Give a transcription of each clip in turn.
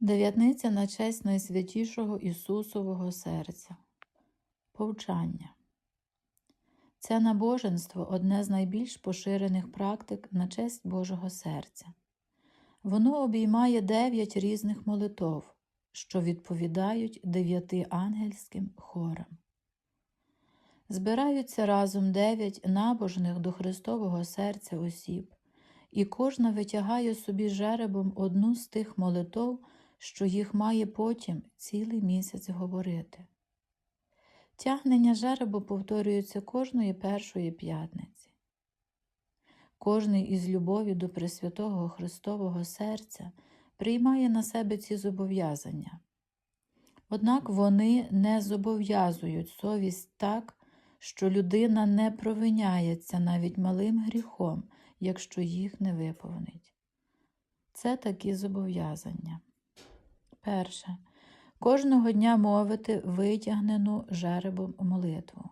Дев'ятниця на честь Найсвятішого Ісусового серця. Повчання. Це набоженство одне з найбільш поширених практик на честь Божого серця. Воно обіймає дев'ять різних молитов, що відповідають дев'яти ангельським хорам. Збираються разом дев'ять набожних до Христового серця осіб, і кожна витягає собі жеребом одну з тих молитов, що їх має потім цілий місяць говорити. Тягнення жеребу повторюється кожної першої п'ятниці. Кожний із любові до Пресвятого Христового серця приймає на себе ці зобов'язання. Однак вони не зобов'язують совість так, що людина не провиняється навіть малим гріхом, якщо їх не виповнить. Це такі зобов'язання. Перше. Кожного дня мовити витягнену жеребом молитву.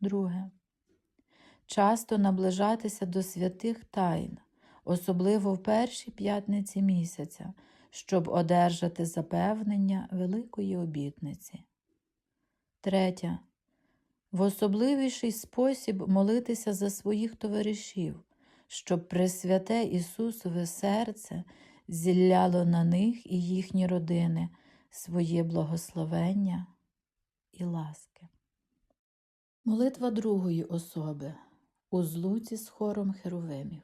Друге. Часто наближатися до святих тайн, особливо в першій п'ятниці місяця, щоб одержати запевнення великої обітниці. Третє. В особливіший спосіб молитися за своїх товаришів, щоб Пресвяте Ісусове серце зілляло на них і їхні родини своє благословення і ласки. Молитва другої особи у злуці з хором Херовимів.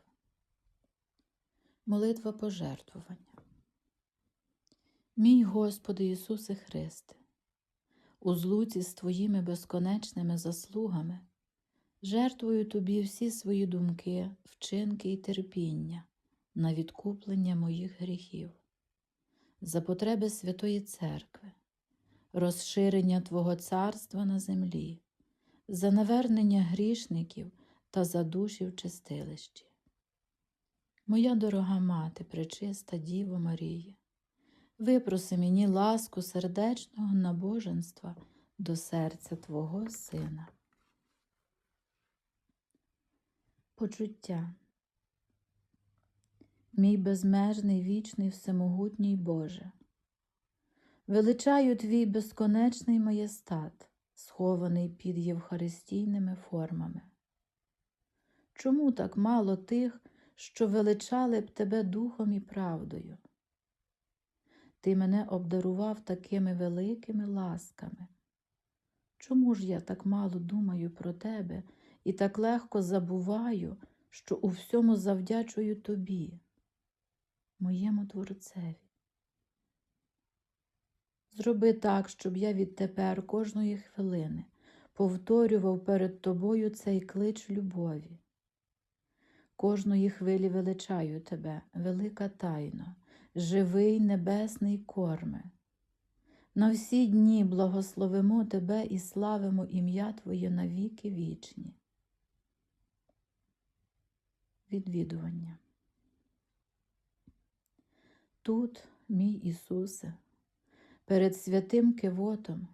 Молитва пожертвування. Мій Господи Ісусе Христе, у злуці з Твоїми безконечними заслугами жертвую Тобі всі свої думки, вчинки і терпіння на відкуплення моїх гріхів, за потреби Святої Церкви, розширення Твого царства на землі, за навернення грішників та за душі в чистилищі. Моя дорога мати, пречиста Діво Марія, випроси мені ласку сердечного набоженства до серця Твого Сина. Почуття. Мій безмежний вічний всемогутній Боже, величаю Твій безконечний маєстат, схований під євхаристійними формами. Чому так мало тих, що величали б Тебе духом і правдою? Ти мене обдарував такими великими ласками. Чому ж я так мало думаю про Тебе і так легко забуваю, що у всьому завдячую Тобі? Моєму Творцеві. Зроби так, щоб я відтепер кожної хвилини повторював перед тобою цей клич любові. Кожної хвилі величаю тебе, велика тайно, живий небесний корме. На всі дні благословимо тебе і славимо ім'я Твоє навіки вічні. Відвідування. Тут, мій Ісусе, перед святим Кивотом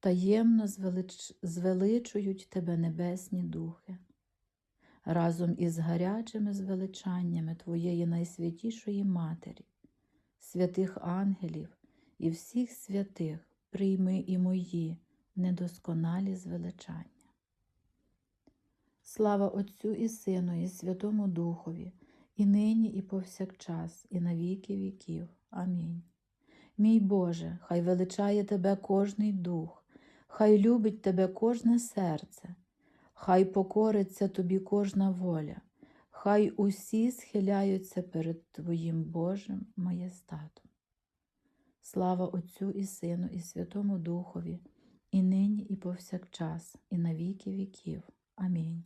таємно звелич... звеличують Тебе небесні духи, разом із гарячими звеличаннями Твоєї найсвятішої Матері, святих ангелів і всіх святих прийми і мої недосконалі звеличання. Слава Отцю і Сину, і Святому Духові і нині, і повсякчас, і на віки віків. Амінь. Мій Боже, хай величає Тебе кожний дух, хай любить Тебе кожне серце, хай покориться Тобі кожна воля, хай усі схиляються перед Твоїм Божим маєстатом. Слава Отцю і Сину, і Святому Духові, і нині, і повсякчас, і на віки віків. Амінь.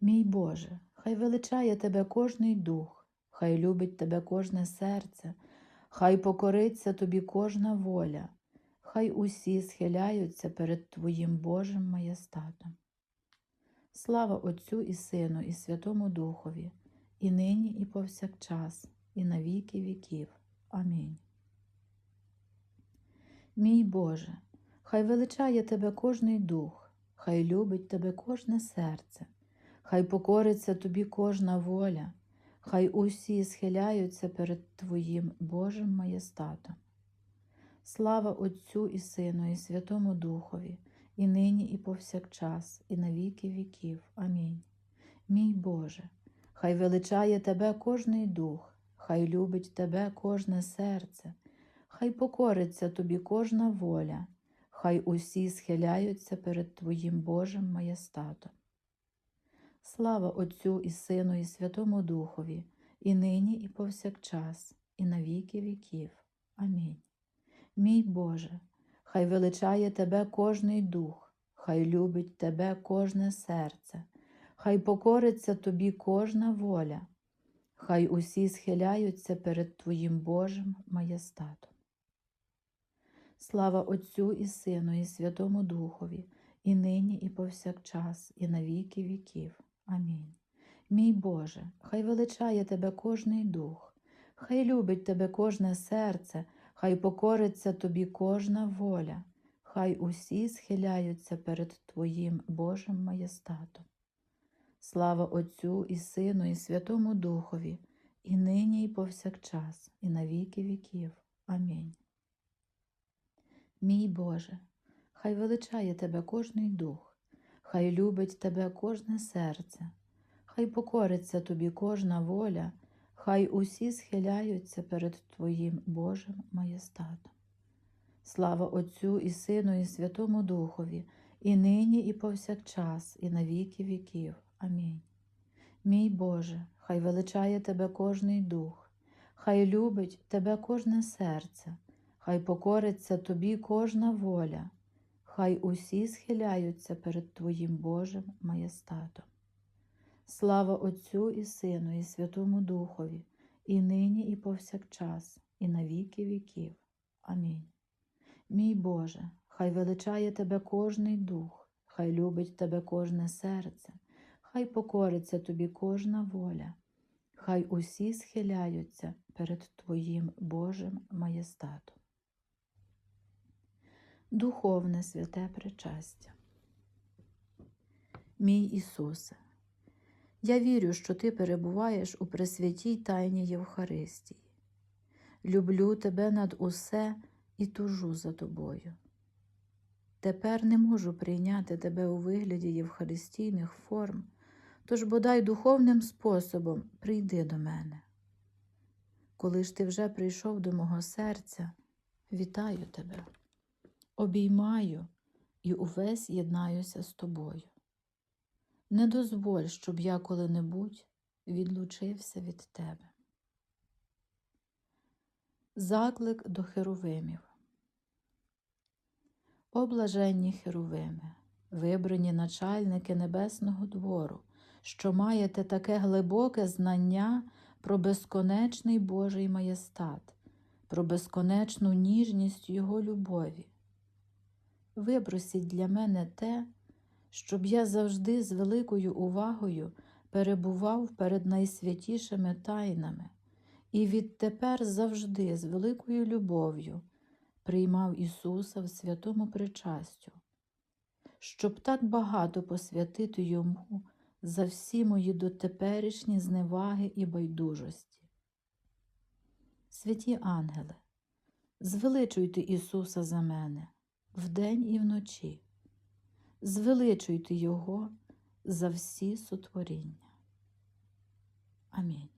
Мій Боже, хай величає Тебе кожний дух, хай любить Тебе кожне серце, хай покориться Тобі кожна воля, хай усі схиляються перед Твоїм Божим маєстатом. Слава Отцю і Сину, і Святому Духові, і нині, і повсякчас, і на віки віків. Амінь. Мій Боже, хай величає Тебе кожний дух, хай любить Тебе кожне серце. Хай покориться тобі кожна воля, хай усі схиляються перед Твоїм Божим маєстатом. Слава Отцю і Сину, і Святому Духові, і нині, і повсякчас, і на віки віків. Амінь. Мій Боже, хай величає Тебе кожний дух, хай любить Тебе кожне серце, хай покориться Тобі кожна воля, хай усі схиляються перед Твоїм Божим маєстатом. Слава Отцю і Сину, і Святому Духові, і нині, і повсякчас, і на віки віків. Амінь. Мій Боже, хай величає Тебе кожний дух, хай любить Тебе кожне серце, хай покориться Тобі кожна воля, хай усі схиляються перед Твоїм Божим маєстатом. Слава Отцю і Сину, і Святому Духові, і нині, і повсякчас, і на віки віків. Амінь. Мій Боже, хай величає Тебе кожний дух, хай любить Тебе кожне серце, хай покориться Тобі кожна воля, хай усі схиляються перед Твоїм Божим маєстатом. Слава Отцю і Сину, і Святому Духові, і нині, і повсякчас, і на віки віків. Амінь. Мій Боже, хай величає Тебе кожний дух, хай любить Тебе кожне серце, хай покориться Тобі кожна воля, хай усі схиляються перед Твоїм Божим маєстатом. Слава Отцю і Сину, і Святому Духові, і нині, і повсякчас, і на віки віків. Амінь. Мій Боже, хай величає Тебе кожний дух, хай любить Тебе кожне серце, хай покориться Тобі кожна воля, хай усі схиляються перед Твоїм Божим маєстатом. Слава Отцю і Сину, і Святому Духові, і нині, і повсякчас, і на віки віків. Амінь. Мій Боже, хай величає Тебе кожний дух, хай любить Тебе кожне серце, хай покориться Тобі кожна воля, хай усі схиляються перед Твоїм Божим маєстатом. Духовне святе причастя. Мій Ісусе, я вірю, що Ти перебуваєш у пресвятій тайні Євхаристії. Люблю Тебе над усе і тужу за Тобою. Тепер не можу прийняти Тебе у вигляді євхаристійних форм, тож бодай духовним способом прийди до мене. Коли ж ти вже прийшов до мого серця, вітаю тебе, обіймаю і увесь єднаюся з тобою. Не дозволь, щоб я коли-небудь відлучився від тебе. Заклик до херовимів. Облаженні херовими, вибрані начальники Небесного двору, що маєте таке глибоке знання про безконечний Божий маєстат, про безконечну ніжність Його любові. Випросіть для мене те, щоб я завжди з великою увагою перебував перед найсвятішими тайнами і відтепер завжди з великою любов'ю приймав Ісуса в святому причастю, щоб так багато посвятити Йому за всі мої дотеперішні зневаги і байдужості. Святі ангели, звеличуйте Ісуса за мене вдень і вночі, звеличуйте Його за всі сотворіння. Амінь.